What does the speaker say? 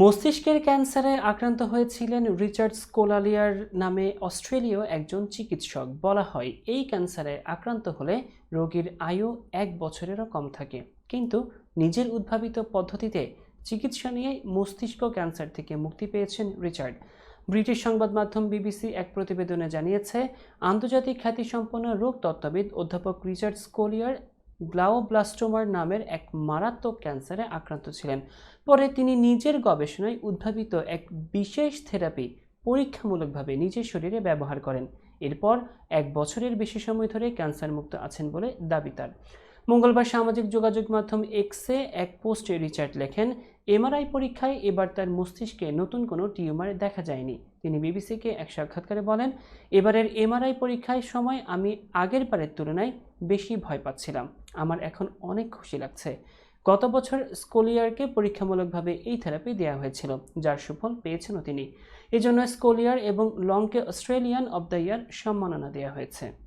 মস্তিষ্কের ক্যান্সারে আক্রান্ত হয়েছিলেন রিচার্ড স্কোলালিয়ার নামে অস্ট্রেলীয় একজন চিকিৎসক। বলা হয়, এই ক্যান্সারে আক্রান্ত হলে রোগীর আয়ু এক বছরেরও কম থাকে। কিন্তু নিজের উদ্ভাবিত পদ্ধতিতে চিকিৎসা নিয়ে মস্তিষ্ক ক্যান্সার থেকে মুক্তি পেয়েছেন রিচার্ড। ব্রিটিশ সংবাদ মাধ্যম বিবিসি এক প্রতিবেদনে জানিয়েছে, আন্তর্জাতিক খ্যাতিসম্পন্ন রোগ তত্ত্ববিদ অধ্যাপক রিচার্ড স্কোলিয়ার গ্লাওব্লাস্টোমার নামের এক মারাত্মক ক্যান্সারে আক্রান্ত ছিলেন। পরে তিনি নিজের গবেষণায় উদ্ভাবিত এক বিশেষ থেরাপি পরীক্ষামূলকভাবে নিজের শরীরে ব্যবহার করেন। এরপর এক বছরের বেশি সময় ধরে ক্যান্সার মুক্ত আছেন বলে দাবি তার। মঙ্গলবার সামাজিক যোগাযোগ মাধ্যম এক্সে এক পোস্টে রিচার্ড লেখেন, এমআরআই পরীক্ষায় এবার তার মস্তিষ্কে নতুন কোনো টিউমার দেখা যায়নি। তিনি বিবিসিকে এক সাক্ষাৎকারে বলেন, এবারের এমআরআই পরীক্ষায় সময় আমি আগের বারের তুলনায় বেশি ভয় পাচ্ছিলাম। আমার এখন অনেক খুশি লাগছে। গত বছর স্কোলিয়ারকে পরীক্ষামূলকভাবে এই থেরাপি দেওয়া হয়েছিল, যার সুফল পেয়েছেনও তিনি। এজন্য স্কোলিয়ার এবং লংকে অস্ট্রেলিয়ান অব দ্য ইয়ার সম্মাননা দেওয়া হয়েছে।